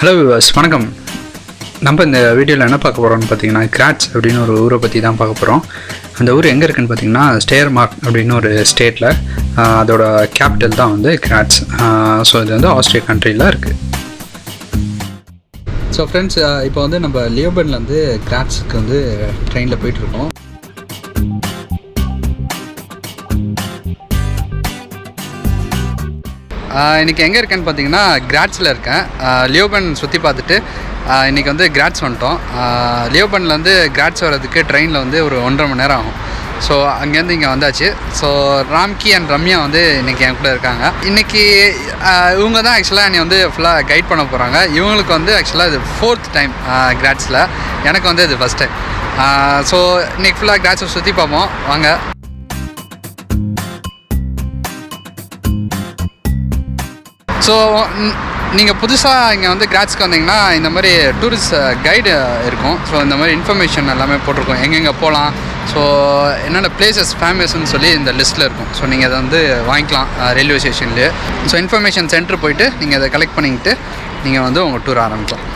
Hello விவாஸ் வணக்கம். நம்ம இந்த வீடியோவில் என்ன பார்க்க போகிறோம்னு பார்த்தீங்கன்னா கிராட்ஸ் அப்படின்னு ஒரு ஊரை பற்றி தான் பார்க்க போகிறோம் அந்த ஊர் எங்கே இருக்குன்னு பார்த்தீங்கன்னா ஸ்டேர் மார்க் அப்படின்னு ஒரு ஸ்டேட்டில் அதோட கேபிட்டல் தான் வந்து கிராட்ஸ் ஸோ இது வந்து ஆஸ்திரியா கண்ட்ரியில் இருக்குது ஸோ ஃப்ரெண்ட்ஸ் இப்போ வந்து நம்ம லியோபன்லேருந்து கிராட்ஸுக்கு வந்து ட்ரெயினில் போயிட்டுருக்கோம் இன்றைக்கி எங்கே இருக்கேன்னு பார்த்தீங்கன்னா கிராட்ஸில் இருக்கேன். லியோபன் சுற்றி பார்த்துட்டு இன்றைக்கி இன்னைக்கு வந்து கிராட்ஸ் வந்துட்டோம். லியோபனில் லியோபன்லேருந்து கிராட்ஸ் வர்றதுக்கு ட்ரெயினில் வந்து ஒரு ஒன்றரை மணி நேரம் ஆகும். ஸோ அங்கேருந்து இங்கே வந்தாச்சு. ஸோ ராம்கி அண்ட் ரம்யா வந்து இன்றைக்கி என் கூட இருக்காங்க. இன்றைக்கி இவங்க தான் ஆக்சுவலாக என்னை வந்து ஃபுல்லாக கைட் பண்ண போகிறாங்க இவங்களுக்கு வந்து ஆக்சுவலாக இது ஃபோர்த் டைம் கிராட்ஸில். எனக்கு வந்து இது ஃபஸ்ட் டைம் ஸோ இன்றைக்கி ஃபுல்லாக கிராட்ஸை சுற்றி பார்ப்போம். வாங்க. ஸோ நீங்கள் புதுசாக இங்கே வந்து கிராட்ஸ்க்கு வந்தீங்கன்னா இந்த மாதிரி டூரிஸ்ட் கைடு uh, uh, இருக்கும். ஸோ இந்த மாதிரி இன்ஃபர்மேஷன் எல்லாமே போட்டிருக்கோம். எங்கெங்கே போகலாம் ஸோ என்னென்ன பிளேசஸ் ஃபேமஸ்ன்னு சொல்லி இந்த லிஸ்ட்டில் இருக்கும். ஸோ நீங்கள் அதை வந்து வாங்கிக்கலாம் ரயில்வே ஸ்டேஷன்லேயே ஸோ இன்ஃபர்மேஷன் சென்டர் போயிட்டு நீங்கள் அதை கலெக்ட் பண்ணிக்கிட்டு நீங்கள் வந்து உங்கள் டூர் ஆரம்பிக்கலாம்.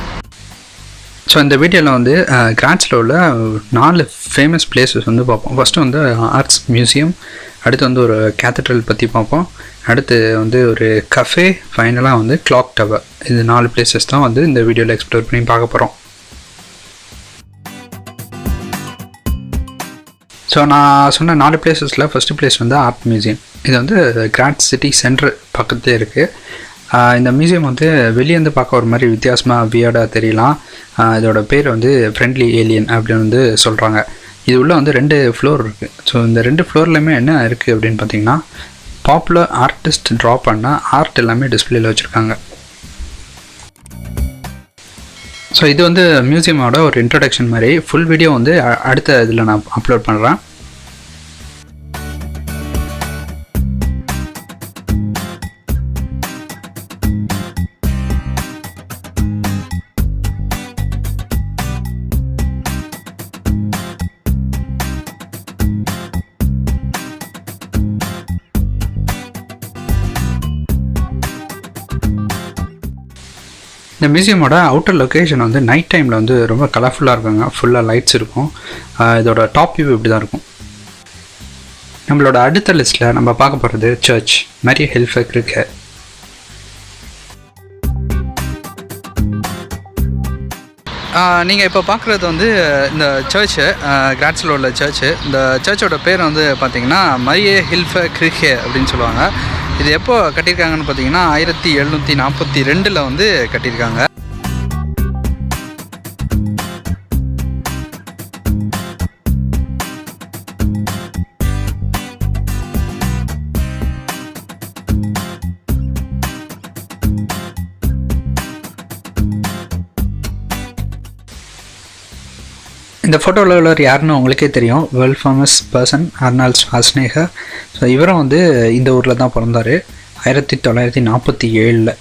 ஸோ இந்த வீடியோவில் வந்து கிராட்ஸில் உள்ள நாலு ஃபேமஸ் பிளேசஸ் வந்து பார்ப்போம். ஃபஸ்ட்டு வந்து ஆர்ட்ஸ் மியூசியம் அடுத்து வந்து ஒரு கேத்தட்ரல் பற்றி பார்ப்போம். அடுத்து வந்து ஒரு கஃபே ஃபைனலாக வந்து கிளாக் டவர் இது நாலு பிளேசஸ் தான் வந்து இந்த வீடியோவில் எக்ஸ்ப்ளோர் பண்ணி பார்க்க போகிறோம் ஸோ நான் சொன்ன நாலு பிளேசஸில் ஃபஸ்ட்டு பிளேஸ் வந்து ஆர்ட் மியூசியம் இது வந்து கிராண்ட் சிட்டி சென்டர் பக்கத்துலேயே இருக்குது இந்த மியூசியம் வந்து வெளியேருந்து பார்க்க ஒரு மாதிரி வித்தியாசமாக வியர்டாக தெரியலாம். இதோட பேர் வந்து ஃப்ரெண்ட்லி ஏலியன் அப்படின்னு வந்து சொல்கிறாங்க இது உள்ள வந்து ரெண்டு ஃப்ளோர் இருக்குது ஸோ இந்த ரெண்டு ஃப்ளோர்லையுமே என்ன இருக்குது அப்படின்னு பார்த்தீங்கன்னா பாப்புலர் ஆர்டிஸ்ட் ட்ரா பண்ண ஆர்ட் எல்லாமே டிஸ்பிளேல வச்சுருக்காங்க. ஸோ இது வந்து மியூசியமோட ஒரு இன்ட்ரடக்ஷன் மாதிரி. ஃபுல் வீடியோ வந்து அடுத்த இதில் நான் அப்லோட் பண்ணுறேன் இந்த மியூசியமோட அவுட்டர் லொக்கேஷன் வந்து நைட் டைமில் வந்து ரொம்ப கலர்ஃபுல்லாக இருக்குங்க. ஃபுல்லாக லைட்ஸ் இருக்கும். இதோட டாப் வியூ இப்படி தான் இருக்கும். நம்மளோட அடுத்த லிஸ்ட்டில் நம்ம பார்க்க போகிறது சர்ச் மரிய ஹெல்ஃபர் இருக்கு நீங்கள் இப்போ பார்க்குறது வந்து இந்த சர்ச்சு கிராட்ஸில் உள்ள சர்ச்சு இந்த சர்ச்சோட பேர் வந்து பார்த்தீங்கன்னா மரிய ஹில்ஃப கிரிஹே அப்படின்னு சொல்லுவாங்க. இது எப்போ கட்டியிருக்காங்கன்னு பார்த்தீங்கன்னா ஆயிரத்தி எழுநூற்றி நாற்பத்தி ரெண்டில் வந்து கட்டியிருக்காங்க. இந்த ஃபோட்டோவில் உள்ளவர் யாருன்னு உங்களுக்கே தெரியும். World famous person Arnold Schwarzenegger so இவரும் வந்து இந்த ஊரில் தான் பிறந்தார். ஆயிரத்தி தொள்ளாயிரத்தி நாற்பத்தி ஏழில்.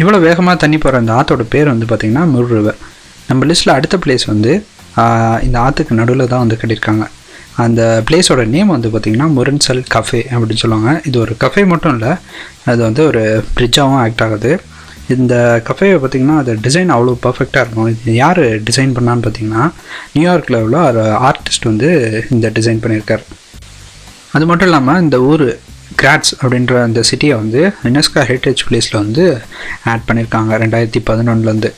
இவ்வளோ வேகமாக தண்ணி போகிற அந்த ஆற்றோட பேர் வந்து பார்த்திங்கன்னா முர் ரிவர் நம்ம லிஸ்ட்டில் அடுத்த பிளேஸ் வந்து இந்த ஆற்றுக்கு நடுவில் தான் வந்து கட்டியிருக்காங்க. அந்த பிளேஸோட நேம் வந்து பார்த்திங்கன்னா முரன்சல் கஃபே அப்படின்னு சொல்லுவாங்க. இது ஒரு கஃபே மட்டும் இல்லை அது வந்து ஒரு பிரிட்ஜாகவும் ஆக்ட் ஆகுது. இந்த கஃபேவை பார்த்திங்கன்னா அது டிசைன் அவ்வளோ பர்ஃபெக்டாக இருக்கும். இது யார் டிசைன் பண்ணான்னு பார்த்தீங்கன்னா நியூயார்க்கில் உள்ள ஒரு ஆர்டிஸ்ட் வந்து இந்த டிசைன் பண்ணியிருக்கார். அது மட்டும் இல்லாமல் இந்த ஊர் கிராட்ஸ் அப்படின்ற அந்த சிட்டியை வந்து யுனெஸ்கோ ஹெரிட்டேஜ் பிளேஸில் வந்து ஆட் பண்ணியிருக்காங்க ரெண்டாயிரத்தி பதினொன்றுலேருந்து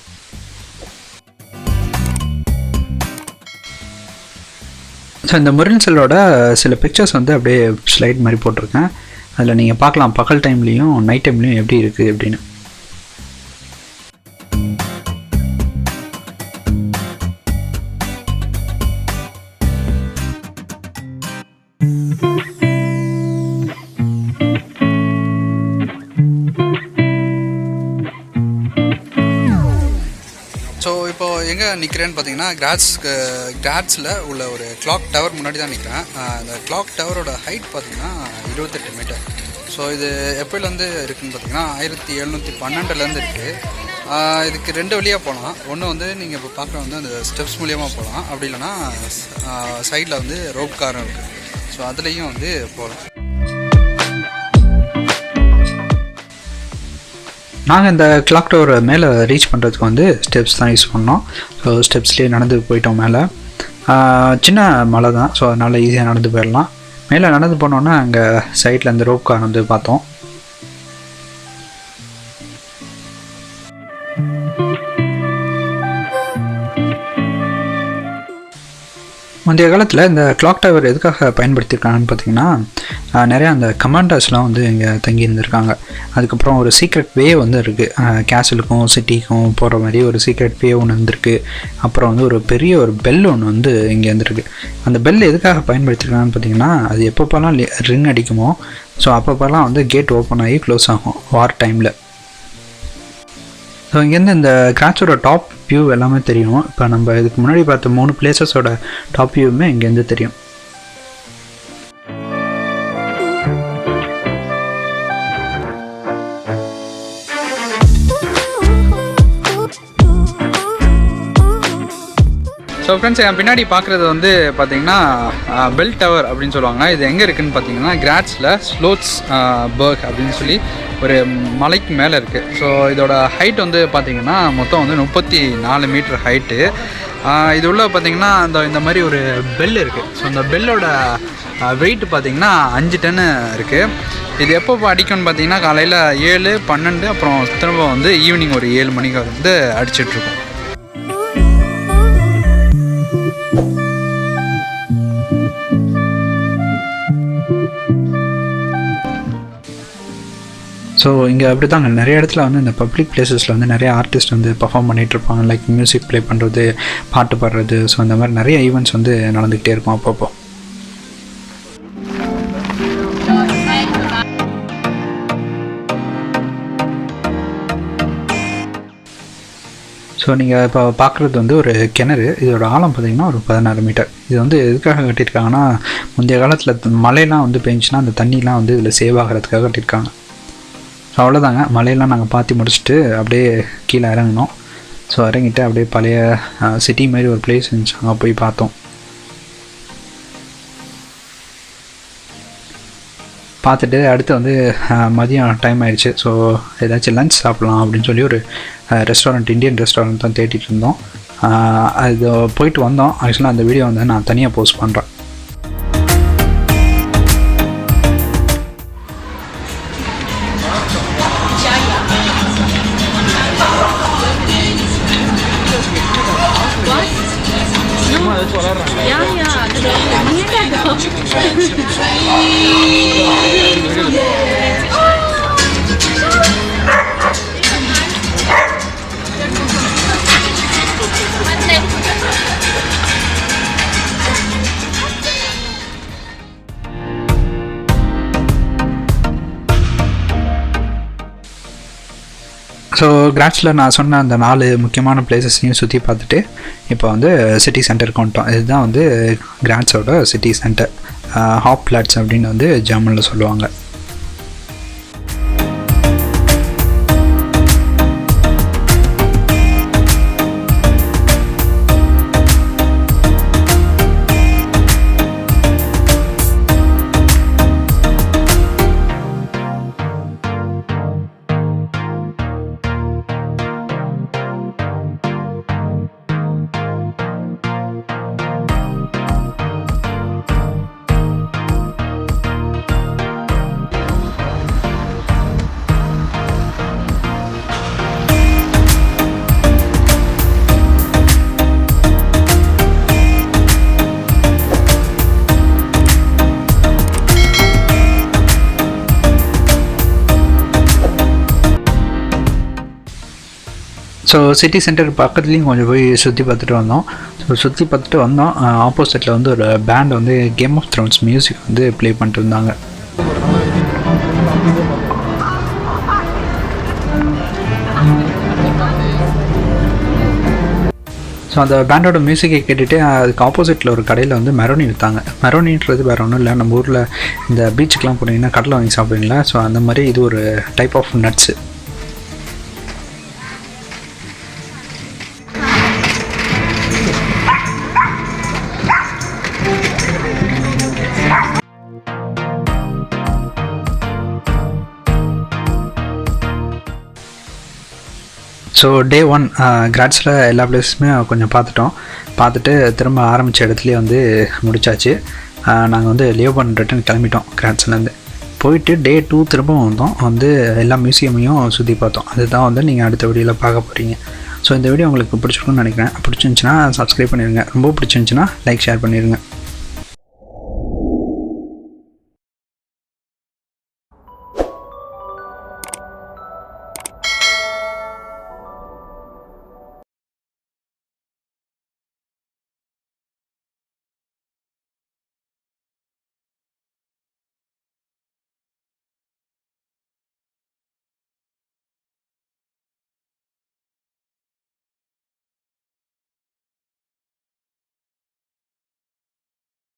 ஸோ இந்த முரின்சலோட சில பிக்சர்ஸ் வந்து அப்படியே ஸ்லைட் மாதிரி போட்டிருக்கேன். அதில் நீங்கள் பார்க்கலாம் பகல் டைம்லேயும் நைட் டைம்லேயும் எப்படி இருக்குது அப்படின்னு. ஸோ இப்போ எங்கே நிற்கிறேன்னு பார்த்தீங்கன்னா கிராட்ஸ்க்கு கிராட்ஸில் உள்ள ஒரு கிளாக் டவர் முன்னாடி தான் நிற்கிறேன் அந்த கிளாக் டவரோட ஹைட் பார்த்தீங்கன்னா இருபத்தெட்டு மீட்டர் ஸோ இது எப்போலேருந்து இருக்குதுன்னு பார்த்தீங்கன்னா ஆயிரத்தி எழுநூற்றி பன்னெண்டுலேருந்து இருக்குது இதுக்கு ரெண்டு வழியாக போகலாம் ஒன்று வந்து நீங்கள் இப்போ பார்க்குற வந்து அந்த ஸ்டெப்ஸ் மூலியமாக போகலாம் அப்படி இல்லைன்னா சைடில் வந்து ரோப் காரும் இருக்குது ஸோ அதுலேயும் வந்து போகலாம் நாங்கள் இந்த கிளாக் டவர் மேலே ரீச் பண்ணுறதுக்கு வந்து ஸ்டெப்ஸ் தான் யூஸ் பண்ணோம். ஸோ ஸ்டெப்ஸ்லேயே நடந்து போயிட்டோம் மேலே. சின்ன மலை தான். ஸோ அதனால் ஈஸியாக நடந்து போயிடலாம். மேலே நடந்து போனோன்னா அங்கே சைடில் அந்த ரோப் கார் வந்து பார்த்தோம். முந்தைய காலத்தில் இந்த கிளாக் டவர் எதுக்காக பயன்படுத்தியிருக்காங்கன்னு பார்த்தீங்கன்னா நிறையா அந்த கமாண்டர்ஸ்லாம் வந்து இங்கே தங்கி இருந்திருக்காங்க. அதுக்கப்புறம் ஒரு சீக்ரெட் வே வந்து இருக்குது கேசலுக்கும் சிட்டிக்கும் போகிற மாதிரி ஒரு சீக்ரெட் வே ஒன்று இருந்திருக்கு அப்புறம் வந்து ஒரு பெரிய ஒரு பெல் ஒன்று வந்து இங்கே இருந்திருக்கு அந்த பெல் எதுக்காக பயன்படுத்தியிருக்காங்கன்னு பார்த்தீங்கன்னா அது எப்பப்போலாம் ரிங் அடிக்குமோ ஸோ அப்பப்போலாம் வந்து கேட் ஓப்பன் ஆகி க்ளோஸ் ஆகும் வார் டைமில் ஸோ இங்கேருந்து இந்த கிராச்சோட டாப் வியூ எல்லாமே தெரியும். இப்போ நம்ம இதுக்கு முன்னாடி பார்த்த மூணு பிளேசஸோட டாப் வியூவுமே இங்கேருந்து தெரியும். ஸோ ஃப்ரெண்ட்ஸ் என் பின்னாடி பார்க்குறது வந்து பார்த்தீங்கன்னா பெல் டவர் அப்படின்னு சொல்லுவாங்க. இது எங்கே இருக்குதுன்னு பார்த்தீங்கன்னா கிராட்ஸில் ஸ்லோட்ஸ் பர்க் அப்படின்னு சொல்லி ஒரு மலைக்கு மேலே இருக்குது ஸோ இதோட ஹைட் வந்து பார்த்தீங்கன்னா மொத்தம் வந்து முப்பத்தி நாலு மீட்டர் ஹைட்டு இது உள்ள பார்த்தீங்கன்னா அந்த இந்த மாதிரி ஒரு பெல் இருக்குது ஸோ அந்த பெல்லோட வெயிட் பார்த்தீங்கன்னா அஞ்சு டன்னு இருக்குது இது எப்போ அடிக்கும்னு பார்த்தீங்கன்னா காலையில் ஏழு பன்னெண்டு அப்புறம் திரும்ப வந்து ஈவினிங் ஒரு ஏழு மணிக்கு வந்து அடிச்சிட்ருக்கோம் ஸோ இங்கே அப்படி தாங்க நிறைய இடத்துல வந்து இந்த பப்ளிக் பிளேசஸில் வந்து நிறைய ஆர்டிஸ்ட் வந்து பர்ஃபார்ம் பண்ணிகிட்டு இருப்பாங்க லைக் மியூசிக் ப்ளே பண்ணுறது பாட்டு பாடுறது. ஸோ அந்த மாதிரி நிறைய ஈவெண்ட்ஸ் வந்து நடந்துக்கிட்டே இருக்கும் அப்பப்போ. ஸோ நீங்கள் இப்போ பார்க்குறது வந்து ஒரு கிணறு. இதோட ஆழம் பார்த்திங்கன்னா ஒரு பதினாறு மீட்டர். இது வந்து எதுக்காக கட்டியிருக்காங்கன்னா முந்தைய காலத்தில் மழையெல்லாம் வந்து பெஞ்சுன்னா அந்த தண்ணிலாம் வந்து இதில் சேவ் ஆகிறதுக்காக கட்டியிருக்காங்க. ஸோ அவ்வளோதாங்க மலையெல்லாம் நாங்கள் பார்த்து முடிச்சுட்டு அப்படியே கீழே இறங்கினோம். ஸோ இறங்கிட்டு அப்படியே பழைய சிட்டி மாதிரி ஒரு பிளேஸ் இருந்துச்சு. அங்கே போய் பார்த்தோம். பார்த்துட்டு அடுத்து வந்து மதியம் டைம் ஆயிடுச்சு. ஸோ ஏதாச்சும் லஞ்ச் சாப்பிட்லாம் அப்படின்னு சொல்லி ஒரு ரெஸ்டாரண்ட் இந்தியன் ரெஸ்டாரண்ட் தான் தேடிட்டு இருந்தோம். அது போயிட்டு வந்தோம். ஆக்சுவலாக அந்த வீடியோ வந்து நான் தனியாக போஸ்ட் பண்ணுறேன் 追追追！ஸோ கிராட்ஸில் நான் சொன்ன அந்த நாலு முக்கியமான பிளேசஸையும் சுற்றி பார்த்துட்டு இப்போ வந்து சிட்டி சென்டருக்கு வந்துட்டோம். இதுதான் வந்து கிராட்ஸோட சிட்டி சென்டர் ஹாப் பிளாட்ஸ் அப்படின்னு வந்து ஜெர்மனில் சொல்லுவாங்க. ஸோ சிட்டி சென்டர் பக்கத்துலேயும் கொஞ்சம் போய் சுற்றி பார்த்துட்டு வந்தோம். ஸோ சுற்றி பார்த்துட்டு வந்தோம். ஆப்போசிட்டில் வந்து ஒரு பேண்ட் வந்து கேம் ஆஃப் த்ரோன்ஸ் மியூசிக் வந்து ப்ளே பண்ணிட்டு இருந்தாங்க. ஸோ அந்த பேண்டோட மியூசிக்கை கேட்டுட்டு அதுக்கு ஆப்போசிட்டில் ஒரு கடையில் வந்து மெரோனி விற்றாங்க மெரோனின்றது வேறு ஒன்றும் இல்லை. நம்ம ஊரில் இந்த பீச்சுக்கெலாம் போனீங்கன்னா கடலை வாங்கி சாப்பிடுவீங்களா? ஸோ அந்த மாதிரி இது ஒரு type of nuts so day one கிராட்ஸில் எல்லா பிளேஸுமே கொஞ்சம் பார்த்துட்டோம். பார்த்துட்டு திரும்ப ஆரம்பித்த இடத்துலையே வந்து முடிச்சாச்சு. நாங்கள் வந்து லியோபன் ரிட்டன் கிளம்பிட்டோம் கிராட்ஸ்லேருந்து போயிட்டு டே டூ திரும்பவும் வந்தோம். வந்து எல்லா மியூசியமையும் சுற்றி பார்த்தோம். அதுதான் வந்து நீங்கள் அடுத்த வீடியோவில் பார்க்க போகிறீங்க ஸோ இந்த வீடியோ உங்களுக்கு பிடிச்சிருக்குன்னு நினைக்கிறேன். பிடிச்சிருந்துச்சின்னா சப்ஸ்கிரைப் பண்ணிடுங்க ரொம்ப பிடிச்சிருந்துச்சின்னா லைக் ஷேர் பண்ணிடுங்க